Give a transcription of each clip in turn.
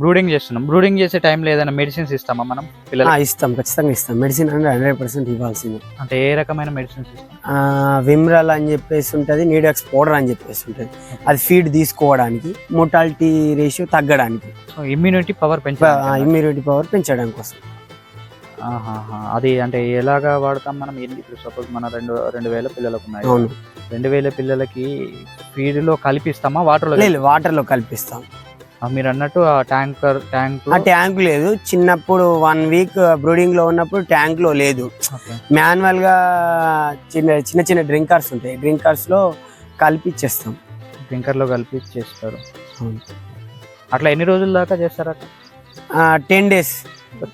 Brooding చేస్తున్నాం. Brooding చేసే టైంలో ఏదైనా మెడిసిన్స్ ఇస్తామా మనం ఆ, పిల్లలకి ఇస్తాం ఖచ్చితంగా ఇస్తాం. మెడిసిన్ అంటే హండ్రెడ్ పర్సెంట్ ఇవ్వాల్సింది. అంటే ఏ రకమైన మెడిసిన్స్ విమ్రల్ అని చెప్పేసి ఉంటుంది నీడెక్స్ పౌడర్ అని చెప్పేసి ఉంటుంది. అది ఫీడ్ తీసుకోవడానికి మోటాలిటీ రేషియో తగ్గడానికి. ఇమ్యూనిటీ పవర్ పెంచాలి ఇమ్యూనిటీ పవర్ పెంచడం కోసం. అది అంటే ఎలాగా వాడతాం మనం? ఇప్పుడు సపోజ్ మన రెండు రెండు వేల పిల్లలకు ఉన్నాయి రెండు వేల పిల్లలకి ఫీడ్లో కలిపిస్తామా? వాటర్లో లేదు వాటర్లో కల్పిస్తాం. మీరు అన్నట్టు ఆ ట్యాంకర్ ట్యాంక్. ఆ ట్యాంక్ లేదు. చిన్నప్పుడు వన్ వీక్ బ్రూడింగ్లో ఉన్నప్పుడు ట్యాంక్లో లేదు. మాన్యువల్గా చిన్న చిన్న చిన్న డ్రింకర్స్ ఉంటాయి. డ్రింకర్స్లో కలిపిచ్చేస్తాం. డ్రింకర్లో కలిపి చేస్తారు. అట్లా ఎన్ని రోజుల దాకా చేస్తారు ten days.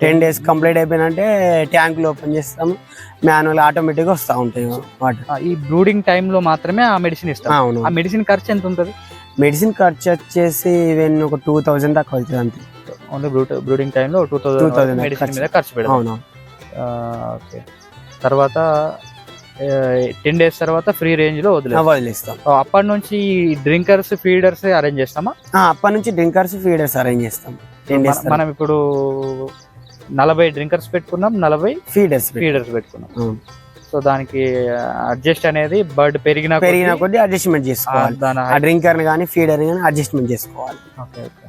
Ten days complete అయిపోయినంటే ట్యాంక్లో ఓపెన్ చేస్తాం. మాన్యువల్ ఆటోమేటిక్గా వస్తూ ఉంటాయి వాటర్ ఈ బ్రూడింగ్ టైమ్లో మాత్రమే ఆ మెడిసిన్ అవును. ఆ మెడిసిన్ ఖర్చు ఎంత ఉంటుంది? మెడిసిన్ ఖర్చు వచ్చేసి ఈవెన్ ఒక టూ థౌజండ్ దాకా అవుతుంది అంతే. ఓన్లీ బ్రూడింగ్ టైంలో టూ 2000 థౌసండ్ మెడిసిన్. మీద ఖర్చు. పెడతాం అవును ఓకే. తర్వాత టెన్ డేస్ తర్వాత ఫ్రీ రేంజ్లో వదిలేస్తాం. అప్పటి నుంచి డ్రింకర్స్ ఫీడర్స్ అరేంజ్ చేస్తామా? అప్పటి నుంచి డ్రింకర్స్ ఫీడర్స్ అరేంజ్ చేస్తాం. టెన్ డేస్ మన- ఇప్పుడు నలభై డ్రింకర్స్ పెట్టుకున్నాం నలభై ఫీడర్స్ ఫీడర్స్ పెట్టుకున్నాం. సో దానికి అడ్జస్ట్ అనేది బర్డ్ పెరిగిన పెరిగిన కొద్దీ, అడ్జస్ట్మెంట్ చేసుకోవాలి. ఆ డ్రింకర్ కానీ ఫీడర్ కానీ అడ్జస్ట్మెంట్ చేసుకోవాలి. Okay okay.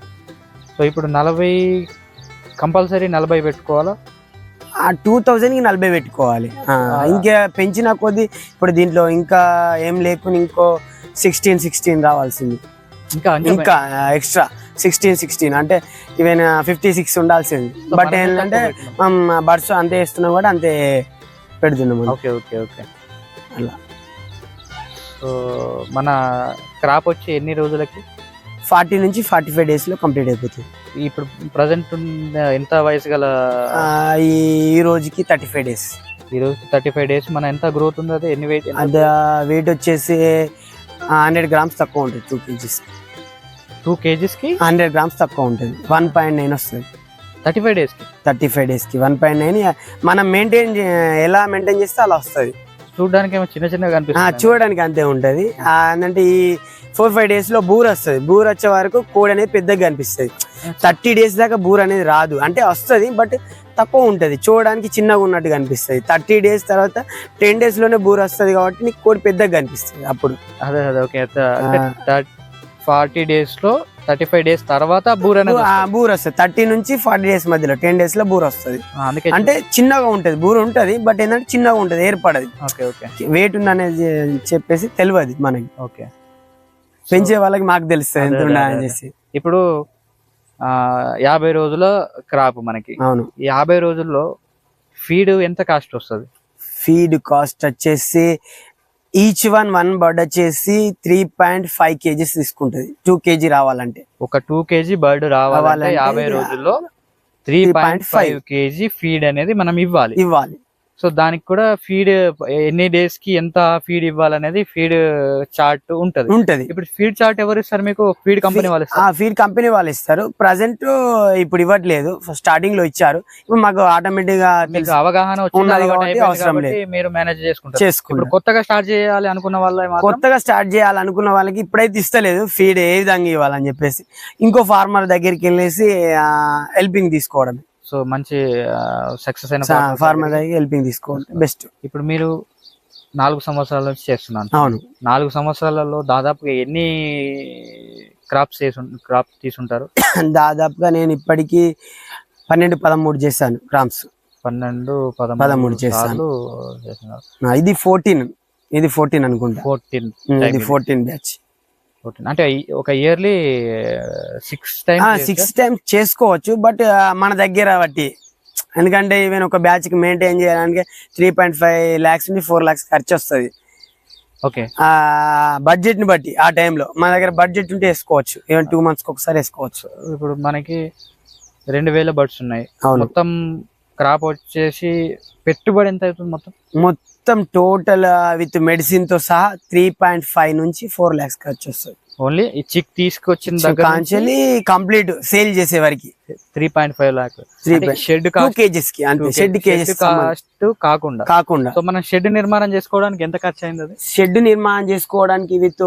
సో ఇప్పుడు నలభై కంపల్సరీ నలభై పెట్టుకోవాలా? టూ థౌజండ్కి నలభై పెట్టుకోవాలి. ఇంకా పెంచిన కొద్దీ ఇప్పుడు దీంట్లో ఇంకా ఏం లేకుండా ఇంకో సిక్స్టీన్ సిక్స్టీన్ రావాల్సింది. ఇంకా ఇంకా ఎక్స్ట్రా సిక్స్టీన్ సిక్స్టీన్ అంటే ఈవెన్ ఫిఫ్టీ సిక్స్ ఉండాల్సింది. బట్ ఏంటంటే బర్డ్స్ అంతే ఇస్తున్నాం కూడా అంతే మనం. Okay okay okay. అలా. సో మన క్రాప్ వచ్చి ఎన్ని రోజులకి? ఫార్టీ నుంచి ఫార్టీ ఫైవ్ డేస్లో కంప్లీట్ అయిపోతుంది. ఇప్పుడు ప్రజెంట్ ఎంత వయసు గల ఈ ఈ రోజుకి థర్టీ ఫైవ్ డేస్. ఈ రోజు థర్టీ ఫైవ్ డేస్ మన ఎంత గ్రోత్ ఉంది? అది ఎన్ని వెయిట్ అది వెయిట్ వచ్చేసి హండ్రెడ్ గ్రామ్స్ తక్కువ ఉంటుంది టూ కేజీస్ టూ కేజీస్కి? హండ్రెడ్ గ్రామ్స్ తక్కువ ఉంటుంది. వన్ పాయింట్ నైన్ వస్తుంది. థర్టీ ఫైవ్ డేస్కి. థర్టీ ఫైవ్ డేస్కి వన్ పాయింట్ నైన్ మనం మెయింటైన్ ఎలా మెయింటైన్ చేస్తే అలా వస్తుంది. చూడడానికి ఏమో చిన్న చిన్నగా కనిపిస్తుంది చూడడానికి అంతే ఉంటది. ఏంటంటే ఈ ఫోర్ ఫైవ్ డేస్లో బూర్ వస్తుంది. బూర్ వచ్చే వరకు కోడి అనేది పెద్దగా కనిపిస్తుంది. థర్టీ డేస్ దాకా బూర్ అనేది రాదు. అంటే వస్తుంది బట్ తక్కువ ఉంటది. చూడడానికి చిన్నగా ఉన్నట్టు కనిపిస్తుంది. థర్టీ డేస్ తర్వాత టెన్ డేస్లోనే బూర్ వస్తుంది కాబట్టి నీకు కోడి పెద్దగా కనిపిస్తుంది అప్పుడు. అదే అదే ఓకే. ఫార్టీ డేస్లో థర్టీ ఫైవ్ డేస్ తర్వాత బూర్ బూర్ వస్తుంది. థర్టీ నుంచి ఫార్టీ డేస్ మధ్యలో టెన్ డేస్లో బూర్ వస్తుంది. అందుకే అంటే చిన్నగా ఉంటది బూర్ ఉంటది బట్ ఏంటంటే చిన్నగా ఉంటది ఏర్పడది. Okay okay. వెయిట్ ఉందనేది చెప్పేసి తెలియదు మనకి. ఓకే. పెంచే వాళ్ళకి మాకు తెలుస్తుంది ఎంత. చేసి ఇప్పుడు యాభై రోజుల క్రాప్ మనకి. అవును. యాభై రోజుల్లో ఫీడ్ ఎంత కాస్ట్ వస్తుంది? ఫీడ్ కాస్ట్ వచ్చేసి ఈచ్ వన్ వన్ బర్డ్ వచ్చేసి త్రీ పాయింట్ ఫైవ్ కేజీస్ తీసుకుంటది. టూ కేజీ రావాలంటే. ఒక టూ కేజీ బర్డ్ రావాలంటే యాభై రోజుల్లో three point five kg feed అనేది మనం ఇవ్వాలి. ఇవ్వాలి. సో దానికి కూడా ఫీడ్ ఎన్ని డేస్కి ఎంత ఫీడ్ ఇవ్వాలనేది ఫీడ్ చార్ట్ ఉంటది. ఉంటది. ఇప్పుడు ఫీడ్ చార్ట్ ఎవరు ఇస్తారు మీకు? ఫీడ్ కంపెనీ వాళ్ళు ఫీడ్ కంపెనీ వాళ్ళు ఇస్తారు. ప్రజెంట్ ఇప్పుడు ఇవ్వట్లేదు. స్టార్టింగ్లో ఇచ్చారు. ఇప్పుడు మాకు ఆటోమేటిక్గా అవగాహన వచ్చింది మీరు మేనేజ్ చేసుకుంటారు. ఇప్పుడు చేసుకుంటారు కొత్తగా స్టార్ట్ చేయాలి అనుకున్న వాళ్ళ కొత్తగా స్టార్ట్ చేయాలనుకున్న వాళ్ళకి ఇప్పుడైతే ఇస్తలేదు. ఫీడ్ ఏ విధంగా ఇవ్వాలని చెప్పేసి. ఇంకో ఫార్మర్ దగ్గరికి వెళ్ళేసి హెల్పింగ్ తీసుకోవడం సో మంచి సక్సెస్ అయిన ఫార్మర్ హెల్పింగ్ తీసుకోవడం బెస్ట్ ఇప్పుడు మీరు నాలుగు సంవత్సరాల నుంచి చేస్తున్నాను అవును. నాలుగు సంవత్సరాలలో దాదాపుగా ఎన్ని క్రాప్స్ చేసి క్రాప్ తీసుంటారు? దాదాపుగా నేను ఇప్పటికీ పన్నెండు పదమూడు చేశాను గ్రామ్స్ పన్నెండు పదమూడు చేశాను. ఇది ఫోర్టీన్ ఇది ఫోర్టీన్ అనుకుంటా. ఫోర్టీన్ ఇది. ఫోర్టీన్ బ్యాచ్ అంటే ఒక yearly six time six times చేసుకోవచ్చు బట్ మన దగ్గర బట్టి. ఎందుకంటే ఈవెన్ ఒక బ్యాచ్కి మెయింటైన్ చేయడానికి త్రీ పాయింట్ ఫైవ్ ల్యాక్స్ నుంచి ఫోర్ ల్యాక్స్ ఖర్చు వస్తుంది. ఓకే. ఆ బడ్జెట్ని బట్టి ఆ టైంలో మన దగ్గర బడ్జెట్ ఉంటే వేసుకోవచ్చు. ఈవెన్ టూ మంత్స్ ఒకసారి వేసుకోవచ్చు. ఇప్పుడు మనకి రెండు వేల బర్డ్స్ ఉన్నాయి. మొత్తం క్రాప్ వచ్చేసి పెట్టుబడి ఎంత అవుతుంది మొత్తం మొత్తం టోటల్ విత్ మెడిసిన్తో సహా త్రీ పాయింట్ ఫైవ్ నుంచి ఫోర్ ల్యాక్స్ ఖర్చు వస్తుంది. ఓన్లీ ఈ చిక్ తీసుకొచ్చిన దగ్గర కాంచెలి కంప్లీట్ సేల్ చేసే వరకు. Three point five lakh three shed కేజెస్కి అంతే షెడ్ కేజెస్ కాస్ట్ కాకుండా. కాకుండా. సో మనం షెడ్ నిర్మాణం చేసుకోవడానికి ఎంత ఖర్చు అయింది అది? షెడ్ నిర్మాణం చేసుకోవడానికి విత్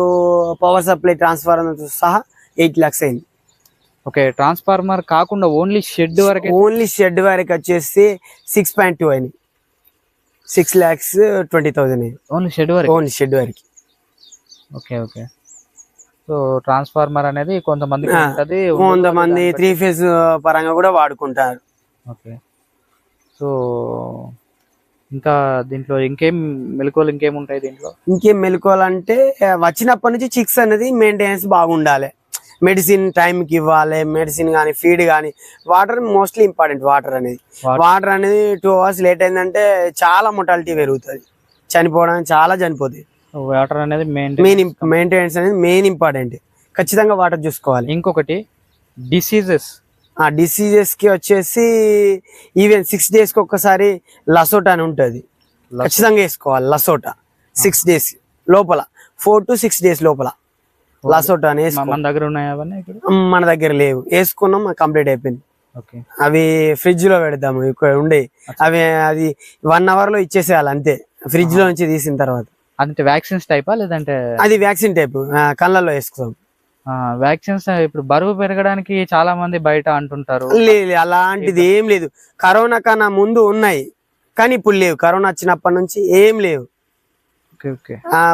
పవర్ సప్లై ట్రాన్స్ఫార్మర్ సహా ఎయిట్ లాక్స్ అయింది. ఓకే ట్రాన్స్ఫార్మర్ కాకుండా ఓన్లీ షెడ్ వరకే? ఓన్లీ షెడ్ వరకు వచ్చేసి సిక్స్ పాయింట్ టూ అయినాయి. Six lakhs twenty thousand only shed వరకు? ఓన్లీ షెడ్ వరకు. Okay okay. సో ట్రాన్స్ఫార్మర్ అనేది ఉంటది కొంతమంది త్రీ ఫేజ్ పరంగా కూడా వాడుకుంటారు. ఓకే. సో ఇంకా దీంట్లో ఇంకేం మెలకువలు ఇంకేం ఉంటాయి దీంట్లో? ఇంకేం మెలుకోవాలంటే ఆ, వచ్చినప్పటి నుంచి చిక్స్ అనేది మెయింటెనెన్స్ బాగుండాలి. మెడిసిన్ టైంకి ఇవ్వాలి మెడిసిన్ కానీ ఫీడ్ కానీ వాటర్ మోస్ట్లీ ఇంపార్టెంట్ వాటర్ అనేది. వాటర్ అనేది టూ అవర్స్ లేట్ అయిందంటే చాలా మొటాలిటీ పెరుగుతుంది. చనిపోవడం చాలా చనిపోతుంది. వాటర్ అనేది మెయిన్ మెయింటెనెన్స్ అనేది మెయిన్ ఇంపార్టెంట్ ఖచ్చితంగా వాటర్ చూసుకోవాలి. ఇంకొకటి డిసీజెస్ ఆ డిసీజెస్కి వచ్చేసి ఈవెన్ సిక్స్ డేస్కి ఒక్కసారి లసోటా అని ఉంటుంది. ఖచ్చితంగా వేసుకోవాలి లసోటా సిక్స్ డేస్ లోపల ఫోర్ టు సిక్స్ డేస్ లోపల. లసోటా అని మన దగ్గర ఉన్నాయి అవన్నీ ఇప్పుడు మన దగ్గర లేవు. వేసుకున్నాం కంప్లీట్ అయిపోయింది. ఓకే. అవి ఫ్రిడ్జ్లో పెడతాము ఇక్కడ ఉండే. అవి అది వన్ అవర్లో ఇచ్చేసేయాలి అంతే. ఫ్రిడ్జ్లో నుంచి తీసిన తర్వాత. అంటే వ్యాక్సిన్స్ టైపా లేదంటే? అది వ్యాక్సిన్ టైప్ కళ్ళల్లో వేసుకుంటాం వ్యాక్సిన్స్ ఇప్పుడు బరువు పెరగడానికి చాలా మంది బయట అంటుంటారు. లే- లే, అలాంటిది ఏం లేదు. కరోనా కన్నా ముందు ఉన్నాయి కానీ ఇప్పుడు లేవు. కరోనా వచ్చినప్పటి నుంచి ఏం లేవు.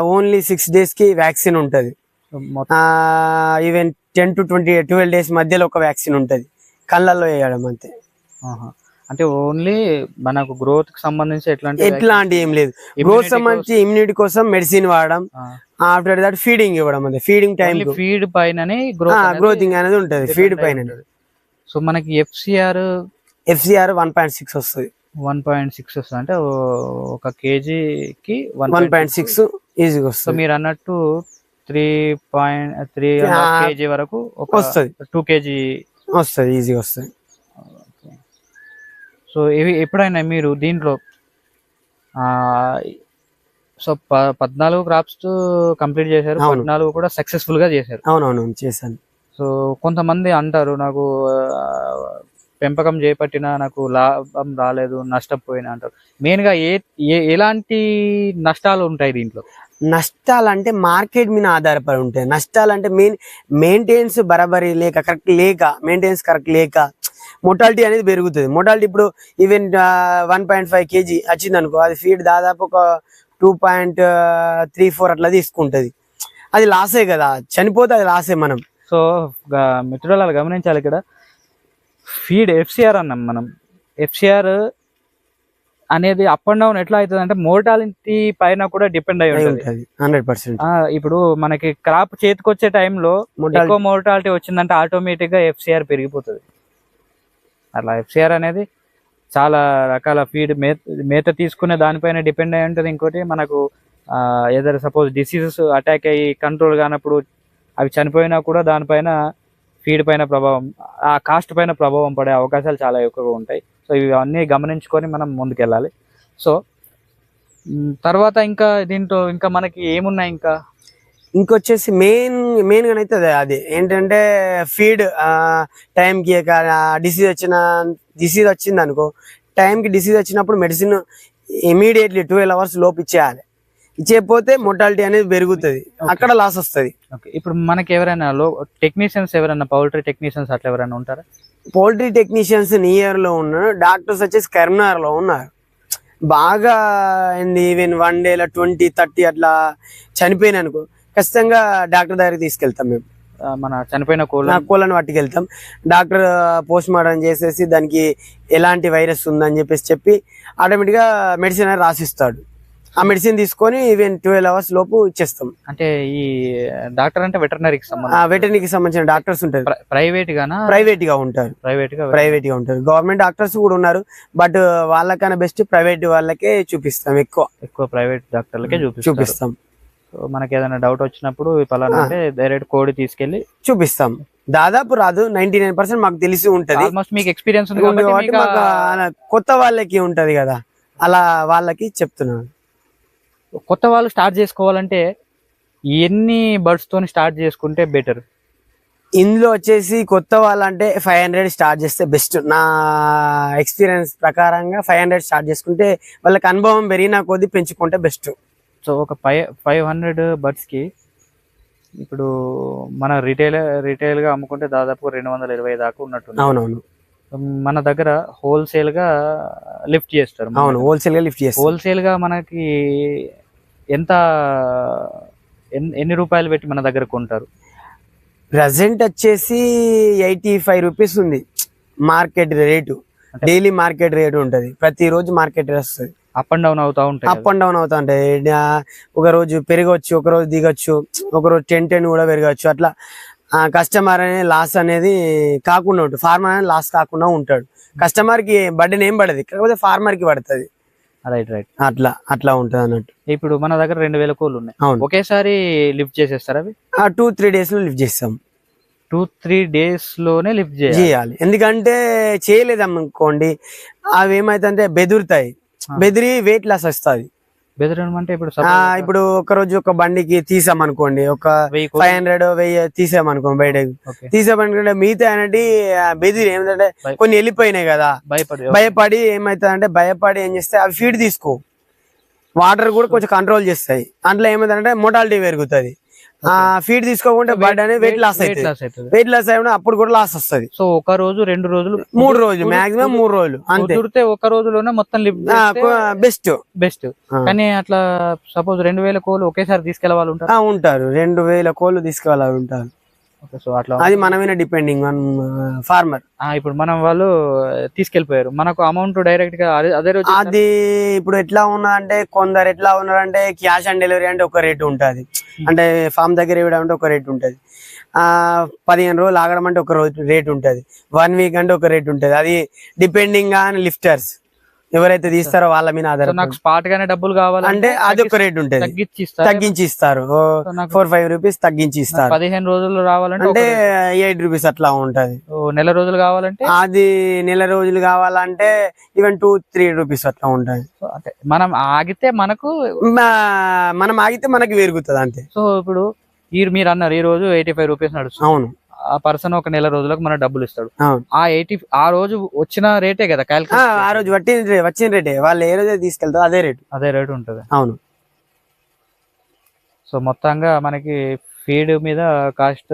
ఓన్లీ సిక్స్ డేస్కి వ్యాక్సిన్ ఉంటది. Even ten to twenty twelve days మధ్యలో ఒక వ్యాక్సిన్ ఉంటది. కళ్ళల్లో వేయడం అంతే. అంటే ఓన్లీ మనకు గ్రోత్కి సంబంధించి ఎట్లాంటి ఎట్లాంటి ఏం లేదు. గ్రోత్ సంబంధించి ఇమ్యూనిటీ కోసం మెడిసిన్ వాడడం. ఆఫ్టర్ దట్ ఫీడింగ్ ఇవ్వడం అంతే. ఫీడింగ్ టైం ఫీడ్ గ్రోత్ గ్రోతింగ్ అనేది ఉంటది. ఫీడ్ పైన సో మనకి FCR FCR one point six వస్తుంది. వన్ పాయింట్ సిక్స్ వస్తుంది. అంటే ఒక కేజీకి వన్ పాయింట్ సిక్స్ ఈజీగా వస్తుంది. మీరు అన్నట్టు త్రీ పాయింట్ త్రీ కేజీ వరకు వస్తది. టూ కేజీ వస్తుంది ఈజీగా వస్తుంది. సో ఇవి ఎప్పుడైనా మీరు దీంట్లో సో పద్నాలుగు క్రాప్స్ కంప్లీట్ చేశారు. పద్నాలుగు కూడా సక్సెస్ఫుల్గా చేశారు. అవునవును చేశాను. సో కొంతమంది అంటారు నాకు పెంపకం చేపట్టినా నాకు లాభం రాలేదు నష్టపోయినా అంటారు. మెయిన్గా ఏ- ఎలాంటి నష్టాలు ఉంటాయి దీంట్లో? నష్టాలు అంటే మార్కెట్ మీద ఆధారపడి ఉంటాయి. నష్టాలు అంటే మెయిన్ మెయింటెనెన్స్ బరాబరి లేక కరెక్ట్ లేక మెయింటెనెన్స్ కరెక్ట్ లేక మొటాలిటీ అనేది పెరుగుతుంది. మొటాలిటీ ఇప్పుడు even one point five kg వచ్చింది అనుకో అది ఫీడ్ దాదాపు ఒక టూ పాయింట్ త్రీ ఫోర్ అట్లా తీసుకుంటుంది. అది లాసే కదా. చనిపోతే అది లాసే మనం. సో మెటీరియల్ గమనించాలి ఇక్కడ. ఫీడ్ ఎఫ్సిఆర్ అన్నాం మనం. ఎఫ్సిఆర్ అనేది అప్ అండ్ డౌన్ ఎట్లా అవుతుంది అంటే మోర్టాలిటీ పైన కూడా డిపెండ్ అయి ఉంటుంది. హండ్రెడ్ పర్సెంట్ ఇప్పుడు మనకి క్రాప్ చేతికొచ్చే టైంలో ఎక్కువ మోర్టాలిటీ వచ్చిందంటే ఆటోమేటిక్గా ఎఫ్సిఆర్ పెరిగిపోతుంది. అట్లా ఎఫ్సిఆర్ అనేది చాలా రకాల ఫీడ్ మేత మేత తీసుకునే దానిపైన డిపెండ్ అయి ఉంటుంది. ఇంకోటి మనకు ఏదైనా సపోజ్ డిసీజెస్ అటాక్ అయ్యి కంట్రోల్ కానప్పుడు అవి చనిపోయినా కూడా దానిపైన ఫీడ్ పైన ప్రభావం ఆ కాస్ట్ పైన ప్రభావం పడే అవకాశాలు చాలా ఎక్కువగా ఉంటాయి. సో ఇవన్నీ గమనించుకొని మనం ముందుకెళ్ళాలి. సో తర్వాత ఇంకా దీంట్లో ఇంకా మనకి ఏమున్నాయి ఇంకా? ఇంకొచ్చేసి మెయిన్ మెయిన్గా అయితే అదే అది ఏంటంటే ఫీడ్ టైంకి డిసీజ్ వచ్చిన డిసీజ్ వచ్చింది అనుకో టైంకి డిసీజ్ వచ్చినప్పుడు మెడిసిన్ ఇమీడియట్లీ ట్వెల్వ్ అవర్స్ లోపు ఇచ్చేయాలి. ఇచ్చేయకపోతే మొటాలిటీ అనేది పెరుగుతుంది. అక్కడ లాస్ వస్తుంది. ఇప్పుడు మనకి ఎవరైనా టెక్నీషియన్స్ ఎవరైనా పౌల్ట్రీ టెక్నీషియన్స్ అట్లా ఎవరైనా ఉంటారా? పౌల్ట్రీ టెక్నీషియన్స్ నియర్లో ఉన్నారు డాక్టర్స్ వచ్చేసి కరీంనగర్లో ఉన్నారు. బాగా అయింది ఈవెన్ వన్ డేలో ట్వంటీ థర్టీ అట్లా చనిపోయిన అనుకో ఖచ్చితంగా డాక్టర్ దగ్గరికి తీసుకెళ్తాం మేము. మన చనిపోయిన కోళ్ళ కోళ్ళని పట్టుకెళ్తాం. డాక్టర్ పోస్ట్ మార్టం చేసేసి దానికి ఎలాంటి వైరస్ ఉందని చెప్పేసి చెప్పి ఆటోమేటిక్గా మెడిసిన్ అనేది రాసిస్తాడు. ఆ మెడిసిన్ తీసుకొని ఈవెన్ ట్వెల్వ్ అవర్స్ లోపు ఇచ్చేస్తాం. అంటే ఈ డాక్టర్ అంటే వెటర్నరీకి ఆ సంబంధించి వెటర్నరీకి సంబంధించిన డాక్టర్స్ ఉంటారు. ప్రైవేట్ గానా ప్రైవేట్గా ఉంటారు. ప్రైవేట్గా ప్రైవేట్గా ఉంటారు. గవర్నమెంట్ డాక్టర్స్ కూడా ఉన్నారు. బట్ వాళ్ళకన్నా బెస్ట్ ప్రైవేట్ వాళ్ళకే చూపిస్తాం ఎక్కువ. ఎక్కువ ప్రైవేట్ డాక్టర్లకే చూపిస్తాం. మనకి ఏదైనా డౌట్ వచ్చినప్పుడు ఈ పలానా అంటే డైరెక్ట్ కోడి తీసుకెళ్ళి చూపిస్తాం. దాదాపు రాదు. నైన్టీ నైన్ పర్సెంట్ మాకు తెలిసి ఉంటది. మీకు ఎక్స్పీరియన్స్ కొత్త వాళ్ళకి ఉంటది కదా. అలా వాళ్ళకి చెప్తున్నాను. కొత్త వాళ్ళు స్టార్ట్ చేసుకోవాలంటే ఎన్ని బర్డ్స్ తోని స్టార్ట్ చేసుకుంటే బెటర్? ఇందులో వచ్చేసి కొత్త వాళ్ళంటే ఫైవ్ హండ్రెడ్ స్టార్ట్ చేస్తే బెస్ట్. నా ఎక్స్పీరియన్స్ ప్రకారంగా ఫైవ్ హండ్రెడ్ స్టార్ట్ చేసుకుంటే వాళ్ళకి అనుభవం పెరిగిన కొద్దీ పెంచుకుంటే బెస్ట్. సో ఒక ఫైవ్ ఫైవ్ హండ్రెడ్ బర్డ్స్కి ఇప్పుడు మన రిటైల్ రిటైల్గా అమ్ముకుంటే దాదాపు రెండు వందల ఇరవై దాకా ఉన్నట్టుంది. అవునవును. మన దగ్గర హోల్సేల్గా లిఫ్ట్ చేస్తారు. అవును హోల్సేల్గా లిఫ్ట్ చేస్తాం హోల్సేల్గా మనకి ఎంత ఎన్- ఎన్ని రూపాయలు పెట్టి మన దగ్గర కొంటారు? ప్రజెంట్ వచ్చేసి ఎయిటీ ఫైవ్ రూపీస్ ఉంది. Market rate. Daily market rate ఉంటది. ప్రతిరోజు మార్కెట్ రేట్ వస్తుంది. అప్ అండ్ డౌన్ అవుతా ఉంటాయి అప్ అండ్ డౌన్ అవుతా ఉంటాయి. ఒక రోజు పెరగవచ్చు ఒక రోజు దిగొచ్చు ఒక రోజు టెన్ టెన్ కూడా పెరగచ్చు. అట్లా కస్టమర్ అనేది లాస్ అనేది కాకుండా ఉంటుంది ఫార్మర్ అనేది లాస్ కాకుండా ఉంటాడు. కస్టమర్కి బడ్డెన్ ఏం పడదు. కాకపోతే ఫార్మర్కి పడుతుంది. రైట్ రైట్ అట్లా అట్లా ఉంటది అన్నట్టు ఇప్పుడు మన దగ్గర రెండు వేల కోళ్ళు ఉన్నాయి. ఒకేసారి లిఫ్ట్ చేసేస్తారు అవి? ఆ టూ త్రీ డేస్లో లిఫ్ట్ చేస్తాం. టూ త్రీ డేస్లోనే లిఫ్ట్ చేయాలి. ఎందుకంటే చేయలేదు అనుకోండి అవి ఏమైతుందంటే బెదురుతాయి. బెదిరి వెయిట్ లాస్ వస్తుంది. బెదరడం అంటే ఇప్పుడు ఒక రోజు ఒక బండికి తీసాం అనుకోండి ఒక ఫైవ్ హండ్రెడ్ వెయ్యి తీసాం అనుకోండి బయటకి. ఓకే. తీసామనుకుంటే మిగతా అనేది బెదిరి ఏమిటంటే కొన్ని వెళ్ళిపోయినాయి కదా. భయపడి భయపడి ఏమైతుందంటే భయపడి ఏం చేస్తే అవి ఫీడ్ తీసుకో. వాటర్ కూడా కొంచెం కంట్రోల్ చేస్తాయి. అందులో ఏమైందంటే మోటాలిటీ పెరుగుతుంది. ఫీడ్ తీసుకోకుండా బర్డ్ అనేది వెయిట్ లాస్ అవుతుంది. వెయిట్ లాస్ అయినా అప్పుడు కూడా లాస్ వస్తుంది. సో ఒక రోజు రెండు రోజులు మూడు రోజులు మాక్సిమం మూడు రోజులు అంతే. ఒక రోజులోనే మొత్తం బెస్ట్ బెస్ట్ కానీ అట్లా సపోజ్ రెండు వేల కోళ్ళు ఒకేసారి తీసుకెళ్ళే వాళ్ళు ఉంటారు. ఉంటారు. రెండు వేల కోళ్ళు తీసుకెళ్ళాలి ఉంటారు. సో అట్లా అది మన మీద డిపెండింగ్ ఆన్ ఫార్మర్ ఆ, ఇప్పుడు మనం వాళ్ళు తీసుకెళ్ళిపోయారు మనకు అమౌంట్ డైరెక్ట్గా అదే అదే రోజు అది ఇప్పుడు ఎట్లా ఉన్నదంటే కొందరు ఎట్లా ఉన్నారంటే క్యాష్ ఆన్ డెలివరీ అంటే ఒక రేట్ ఉంటుంది. అంటే ఫామ్ దగ్గర ఇవ్వడం అంటే ఒక రేట్ ఉంటుంది. ఆ పదిహేను రోజులు ఆగడం అంటే ఒక రోజు రేట్ ఉంటుంది. వన్ వీక్ అంటే ఒక రేట్ ఉంటుంది. అది డిపెండింగ్ ఆన్ లిఫ్టర్స్ ఎవరైతే తీస్తారో వాళ్ళ మీద సో ఆధారపడి. నాకు స్పాట్ గానే డబ్బులు కావాలంటే అంటే అది ఒక రేట్ ఉంటుంది. తగ్గించి ఇస్తారు ఫోర్ ఫైవ్ రూపీస్ తగ్గించి ఇస్తారు పదిహేను రోజులు రావాలంటే అంటే ఎయిట్ రూపీస్ అట్లా ఉంటది. ఓ నెల రోజులు కావాలంటే? అది నెల రోజులు కావాలంటే ఈవెన్ టూ త్రీ రూపీస్ అట్లా ఉంటది. మనం ఆగితే మనకు మనం ఆగితే మనకి పెరుగుతుంది అంతే. సో ఇప్పుడు మీరు అన్నారు ఈ రోజు ఎయిటీ ఫైవ్ రూపీస్ నడుస్తుంది. అవును. ఆ పర్సన్ ఒక నెల రోజులకు మన డబ్బులు ఇస్తాడు. ఆ ఎయిటీ ఆ రోజు వచ్చిన రేటే కదా ఆ, రోజు వచ్చిన వచ్చిన రేటే. వాళ్ళు ఏ రోజు తీసుకెళ్తారు అదే రేటు. అదే రేట్ ఉంటుంది. అవును. సో మొత్తంగా మనకి ఫీడ్ మీద cost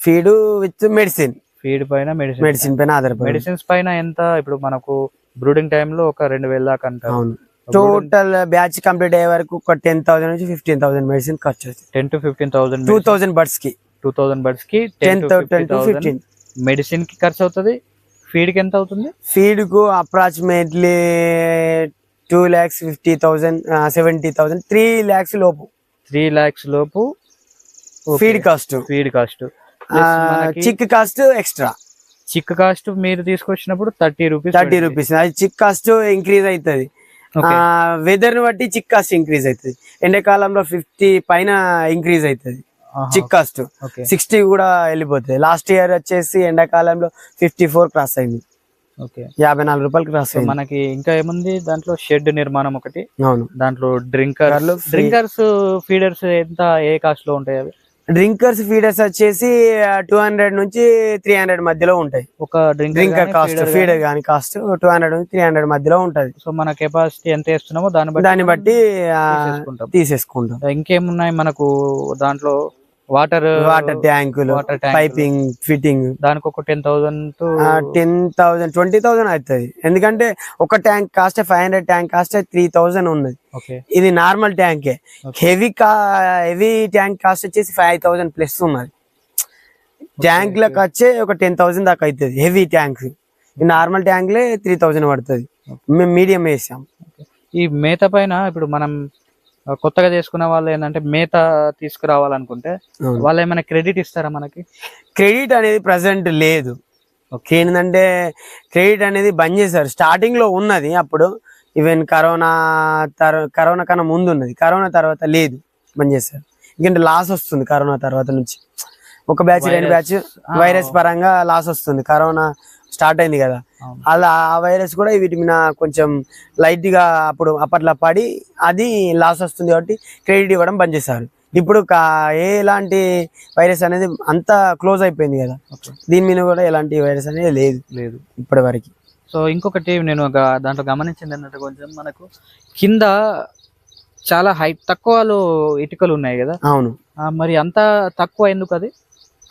feed with medicine. Feed పైన మెడిసిన్. మెడిసిన్ పైన ఆధారపడి మెడిసిన్స్ పైన ఎంత? ఇప్పుడు మనకు బ్రూడింగ్ టైంలో ఒక రెండు వేల దాకా అంటారు. టోటల్ బ్యాచ్ కంప్లీట్ అయ్యే వరకు ఒక టెన్ థౌసండ్ నుంచి ఫిఫ్టీన్ థౌసండ్ మెడిసిన్ ఖర్చు ten to fifteen thousand two thousand బర్డ్స్కి two thousand బర్డ్స్కి టెన్ టెన్ టు ఫిఫ్టీన్ మెడిసిన్కి ఖర్చు అవుతుంది ఫీడ్కి ఎంత అవుతుంది ఫీడ్కు approximately two lakhs fifty thousand seventy thousand three lakhs లోపు. త్రీ లాక్స్ లోపు feed cost. Feed cost. Chick cost extra. Chick cost మీరు తీసుకొచ్చినప్పుడు థర్టీ రూపీస్ థర్టీ రూపీస్. అది చిక్ కాస్ట్ ఇంక్రీజ్ అవుతుంది వెదర్ని బట్టి చిక్ కాస్ట్ ఇంక్రీజ్ అవుతుంది ఎండాకాలంలో ఫిఫ్టీ పైన ఇంక్రీజ్ అవుతుంది చిక్ కాస్ట్. సిక్స్టీ కూడా వెళ్ళిపోతుంది లాస్ట్ ఇయర్ వచ్చేసి ఎండాకాలంలో ఫిఫ్టీ ఫోర్ క్రాస్ అయింది. ఓకే. యాభై నాలుగు రూపాయలు క్రాస్ అయింది. మనకి ఇంకా ఏముంది? దాంట్లో షెడ్ నిర్మాణం ఒకటి. అవును. దాంట్లో డ్రింకర్. డ్రింకర్స్ ఫీడర్స్ ఎంత ఏ కాస్ట్లో ఉంటాయి అవి? డ్రింకర్స్ ఫీడర్స్ వచ్చేసి టూ హండ్రెడ్ నుంచి త్రీ హండ్రెడ్ మధ్యలో ఉంటాయి. ఒక డ్రింకర్ కాస్ట్ ఫీడర్ కానీ కాస్ట్ టూ హండ్రెడ్ నుంచి త్రీ హండ్రెడ్ మధ్యలో ఉంటది. సో మన కెపాసిటీ ఎంత వేస్తున్నామో దాన్ని బట్టి దాన్ని బట్టి తీసేసుకుంటాం. ఇంకేమున్నాయి మనకు దాంట్లో? వాటర్ వాటర్ ట్యాంకులు పైపింగ్ ఫిట్టింగ్. దానికి ఒక ten thousand ten thousand twenty thousand అవుతుంది. ఎందుకంటే ఒక tank cost five hundred tank cost three thousand ఉన్నది. ఇది నార్మల్ ట్యాంకే. హెవీ కా హెవీ ట్యాంక్ కాస్ట్ వచ్చేసి ఫైవ్ థౌసండ్ ప్లస్ ఉన్నది. ట్యాంక్లకు వచ్చే ఒక టెన్ థౌసండ్ దాకా అవుతుంది. హెవీ ట్యాంక్ నార్మల్ ట్యాంక్లే త్రీ థౌసండ్ పడుతుంది. మేము మీడియం వేసాం. ఈ మేత పైన ఇప్పుడు మనం కొత్తగా చేసుకున్న వాళ్ళు ఏంటంటే మేత తీసుకురావాలనుకుంటే. వాళ్ళు ఏమైనా క్రెడిట్ ఇస్తారా మనకి? క్రెడిట్ అనేది ప్రజెంట్ లేదు. ఓకే. ఏంటంటే క్రెడిట్ అనేది బంద్ చేశారు. స్టార్టింగ్లో ఉన్నది అప్పుడు. ఈవెన్ కరోనా తర్ కరోనా కన్నా ముందు ఉన్నది. కరోనా తర్వాత లేదు బంద్ చేశారు. ఎందుకంటే లాస్ వస్తుంది కరోనా తర్వాత నుంచి. ఒక బ్యాచ్ రెండు బ్యాచ్ వైరస్ పరంగా లాస్ వస్తుంది. కరోనా స్టార్ట్ అయింది కదా. అలా ఆ వైరస్ కూడా వీటి మీద కొంచెం లైట్గా అప్పుడు అప్పట్లో పడి అది లాస్ వస్తుంది కాబట్టి క్రెడిట్ ఇవ్వడం బంద్ చేశారు. ఇప్పుడు ఎలాంటి వైరస్ అనేది అంతా క్లోజ్ అయిపోయింది కదా. దీని మీద కూడా ఎలాంటి వైరస్ అనేది లేదు. లేదు. ఇప్పటి వరకు సో ఇంకొకటి నేను ఒక దాంట్లో గమనించింది ఏంటంటే కొంచెం మనకు కింద చాలా హైట్ తక్కువలో ఇటుకలు ఉన్నాయి కదా. అవును. మరి అంత తక్కువ ఎందుకు అది?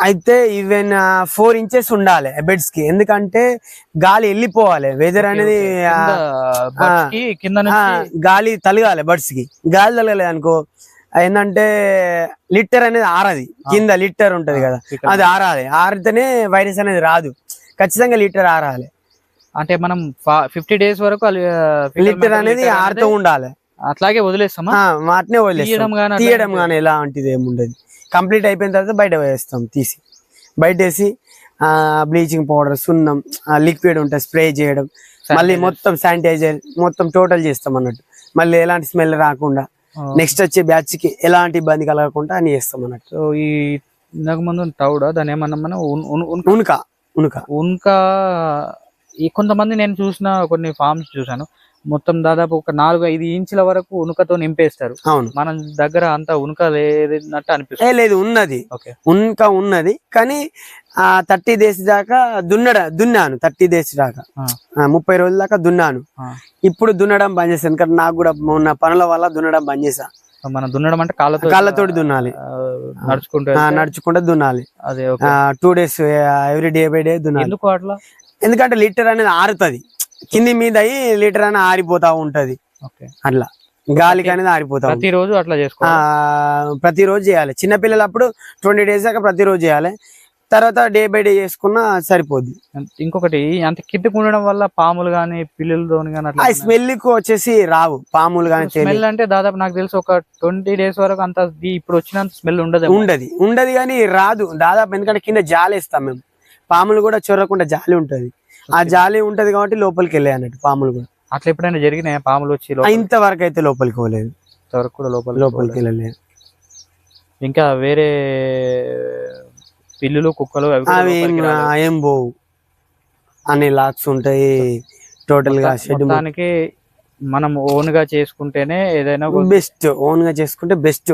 అయితే ఈవెన్ ఫోర్ ఇంచెస్ ఉండాలి బెడ్స్కి ఎందుకంటే గాలి వెళ్ళిపోవాలి. వెదర్ అనేది గాలి తలగాలి బర్డ్స్కి గాలి తలగలేదు అనుకో ఏంటంటే లిటర్ అనేది ఆరది. కింద లిటర్ ఉంటది కదా. అది ఆరాలి. ఆరితేనే వైరస్ అనేది రాదు. ఖచ్చితంగా లీటర్ ఆరాలి. అంటే మనం ఫిఫ్టీ డేస్ వరకు లీటర్ అనేది ఆరుతూ ఉండాలి. అట్లాగే వదిలేస్తామా? ఆ, వాటినే వదిలేస్తాం. తీయడం? కానీ ఎలాంటిది ఏముండదు. కంప్లీట్ అయిపోయిన తర్వాత బయట వేస్తాం తీసి. బయట వేసి బ్లీచింగ్ పౌడర్ సున్నం లిక్విడ్ ఉంటుంది స్ప్రే చేయడం మళ్ళీ. మొత్తం శానిటైజర్ మొత్తం టోటల్ చేస్తాం అన్నట్టు. మళ్ళీ ఎలాంటి స్మెల్ రాకుండా. నెక్స్ట్ వచ్చే బ్యాచ్కి ఎలాంటి ఇబ్బంది కలగకుండా అని చేస్తాం అన్నట్టు. సో ఈ ఇంతకు ముందు తౌడ దాని ఏమన్నా మనం ఉన్- ఉన్- ఉన్- ఉనుక ఉనుక. ఉన్కా ఈ కొంతమంది నేను చూసిన కొన్ని ఫార్మ్స్ చూసాను మొత్తం దాదాపు ఒక నాలుగు ఐదు ఇంచుల వరకు ఉనుకతో నింపేస్తారు. అవును. మన దగ్గర అంత ఉనుక లేనట్టు ఏ అనిపిస్తుంది లేదు ఉన్నది. ఉనుక ఉన్నది. కానీ ఆ థర్టీ డేస్ దాకా దున్నడ దున్నాను థర్టీ డేస్ దాకా. ముప్పై రోజుల దాకా దున్నాను. ఇప్పుడు దున్నడం బంద్ చేశాను. ఎందుకంటే నాకు కూడా మొన్న పనుల వల్ల దున్నడం బంద్ చేశా. సో మనం దున్నడం అంటే కాళ్ళతో కాళ్ళతోటి దున్నాలి. నడుచుకుంటూ నడుచుకుంటూ దున్నాలి. Two days every day by day దున్నాలి. ఎందుకు అట్లా? ఎందుకంటే లీటర్ అనేది ఆరుతుంది. కింది మీద అయ్యి లీటర్ అనేది ఆరిపోతా ఉంటది. ఓకే. అట్లా. గాలికి అనేది ఆరిపోతా. ప్రతిరోజు అట్లా ఆ, చేసుకోవాలి ప్రతిరోజు చేయాలి. చిన్నపిల్లలు అప్పుడు ట్వంటీ డేస్ దాకా ప్రతిరోజు చేయాలి. తర్వాత డే బై డే చేసుకున్నా సరిపోద్ది. ఇంకొకటి అంత కిట్టుకు ఉండడం వల్ల పాములు గాని పిల్లులతో గాని ఆ స్మెల్కు వచ్చేసి రావు. పాములు కానీ స్మెల్ అంటే దాదాపు నాకు తెలిసి ఒక ట్వంటీ డేస్ వరకు అంత ఇప్పుడు వచ్చినంత స్మెల్ ఉండదు ఉండదు. ఉండదు కానీ రాదు. దాదాపు ఎందుకంటే కింద జాలి వేస్తాం మేము. పాములు కూడా చొరకుండా జాలి ఉంటది. ఆ జాలి ఉంటది కాబట్టి లోపలికి వెళ్ళాయి అన్నట్టు పాములు కూడా. అట్లా ఎప్పుడైనా జరిగినాయి? పాములు వచ్చి ఇంతవరకు అయితే లోపలికి పోలేదు. వరకు కూడా లోపలికి లోపలికి వెళ్ళలేదు. ఇంకా వేరే పిల్లులు కుక్కలు అవి ఏం పోవు. అన్ని లాక్స్ ఉంటాయి టోటల్గా షెడ్ మొత్తానికి మనం ఓన్గా చేసుకుంటేనే ఏదైనా బెస్ట్ ఓన్గా చేసుకుంటే బెస్ట్.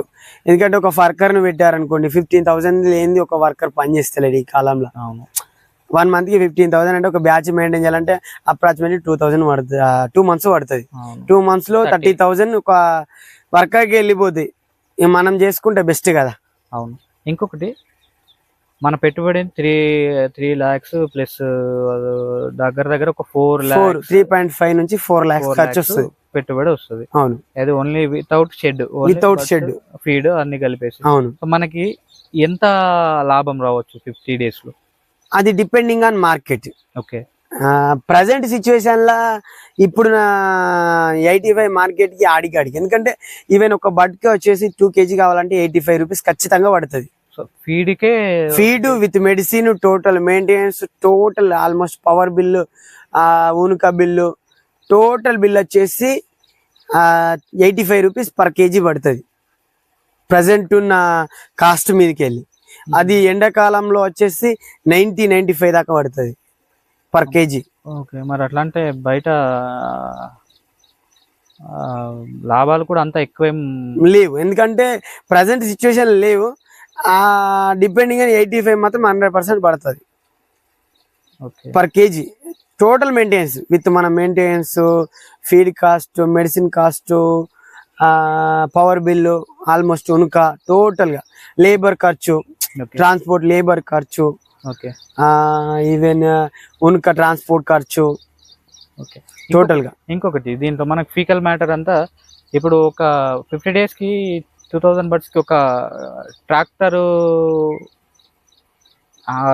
ఎందుకంటే ఒక వర్కర్ను పెట్టారనుకోండి ఫిఫ్టీన్ థౌసండ్ లేనిది ఒక వర్కర్ పని చేస్తలేడు ఈ కాలంలో. అవును. వన్ మంత్కి ఫిఫ్టీన్ థౌసండ్ అంటే ఒక బ్యాచ్ మెయింటైన్ చేయాలంటే అప్రాక్సిమేట్లీ టూ థౌసండ్ పడుతుంది టూ మంత్స్ పడుతుంది. టూ మంత్స్లో 30. థర్టీ థౌసండ్ ఒక వర్కర్కి వెళ్ళిపోతాయి ఇక మనం చేసుకుంటే బెస్ట్ కదా. అవును. ఇంకొకటి మన పెట్టుబడి త్రీ త్రీ లాక్స్ ప్లస్ దగ్గర దగ్గర ఒక four lakhs three point five నుంచి ఫోర్ లాక్స్ ఖర్చు వస్తుంది. పెట్టుబడి వస్తుంది. అవును. అది only without shed Without shed. Feed అన్ని కలిపేసి. అవును. మనకి ఎంత లాభం రావచ్చు ఫిఫ్టీ డేస్లో? అది depending on market okay. Present situation లా ఇప్పుడు ఎయిటీ ఫైవ్ మార్కెట్కి ఆడికి ఆడికి ఎందుకంటే ఈవెన్ ఒక బడ్కి వచ్చేసి టూ కేజీ కావాలంటే ఎయిటీ ఫైవ్ రూపీస్ ఖచ్చితంగా పడుతుంది. So feed K feed with medicine total maintenance total almost power bill ఊనుక bill total bill వచ్చేసి eighty five rupees per kg పడుతుంది. ప్రజెంట్ ఉన్న కాస్ట్ మీదకి వెళ్ళి అది ఎండాకాలంలో వచ్చేసి నైన్టీ నైన్టీ ఫైవ్ దాకా పడుతుంది పర్ కేజీ. ఓకే మరి అట్లా అంటే బయట లాభాలు కూడా అంత ఎక్కువేం లేవు. ఎందుకంటే ప్రజెంట్ సిచ్యువేషన్ లేవు. డిపెండింగ్ అని ఎయిటీ ఫైవ్ మాత్రం హండ్రెడ్ పర్సెంట్ పడుతుంది. Per kg. Total maintenance with మన maintenance feed cost medicine cost power bill almost ఉనుక టోటల్గా. లేబర్ ఖర్చు ట్రాన్స్పోర్ట్ లేబర్ ఖర్చు ఓకే. ఈవెన్ ఉనుక ట్రాన్స్పోర్ట్ ఖర్చు. ఓకే. టోటల్గా ఇంకొకటి దీంట్లో మనకు ఫీకల్ మ్యాటర్ అంతా ఇప్పుడు ఒక ఫిఫ్టీ డేస్కి టూ థౌజండ్ బర్డ్స్కి ఒక ట్రాక్టర్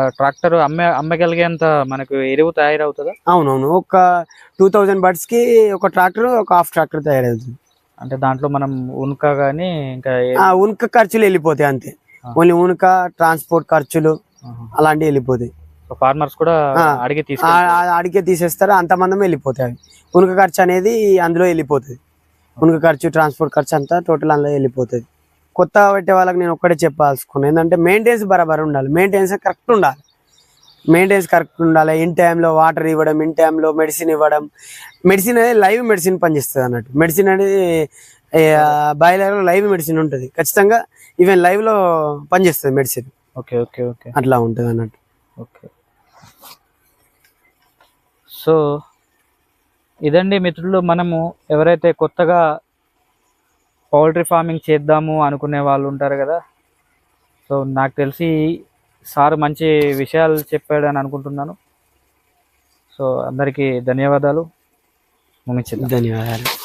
ట్రాక్టర్ అమ్మే అమ్మగలిగేంత మనకు ఎరువు తయారవుతుందా? అవునవును. ఒక టూ థౌజండ్ బర్డ్స్కి ఒక ట్రాక్టర్ ఒక హాఫ్ ట్రాక్టర్ తయారవుతుంది. అంటే దాంట్లో మనం ఉన్కా గానీ ఇంకా ఉనుక ఖర్చులు వెళ్ళిపోతాయి అంతే. ఓన్లీ ఉనుక ట్రాన్స్పోర్ట్ ఖర్చులు అలాంటివి వెళ్ళిపోతాయి. ఫార్మర్స్ కూడా అడిగి అడిగే తీసేస్తారు అంతమందం వెళ్ళిపోతాయి అవి. ఉనుక ఖర్చు అనేది అందులో వెళ్ళిపోతుంది. ఉనుక ఖర్చు ట్రాన్స్పోర్ట్ ఖర్చు అంతా టోటల్ అందులో వెళ్ళిపోతుంది. కొత్త పెట్టే వాళ్ళకి నేను ఒక్కటే చెప్పాల్సుకున్నాను ఏంటంటే మెయింటెనెన్స్ బరాబర్ ఉండాలి. మెయింటెనెన్స్ కరెక్ట్ ఉండాలి. మెయింటెనెన్స్ కరెక్ట్ ఉండాలి. ఇన్ టైంలో వాటర్ ఇవ్వడం ఇన్ టైంలో మెడిసిన్ ఇవ్వడం. మెడిసిన్ అనేది లైవ్ మెడిసిన్ పనిచేస్తుంది అన్నట్టు. మెడిసిన్ అనేది బాయిలర్ లైవ్ మెడిసిన్ ఉంటుంది. ఖచ్చితంగా ఈవెన్ లైవ్లో పనిచేస్తుంది మెడిసిన్. Okay okay okay. అట్లా ఉంటుంది అన్నట్టు. ఓకే. సో ఇదండి మిత్రులు మనము ఎవరైతే కొత్తగా పౌల్ట్రీ ఫార్మింగ్ చేద్దాము అనుకునే వాళ్ళు ఉంటారు కదా. సో నాకు తెలిసి సార్ మంచి విషయాలు చెప్పాడని అనుకుంటున్నాను. సో అందరికీ ధన్యవాదాలు. ముగించిద్దాం. ధన్యవాదాలు.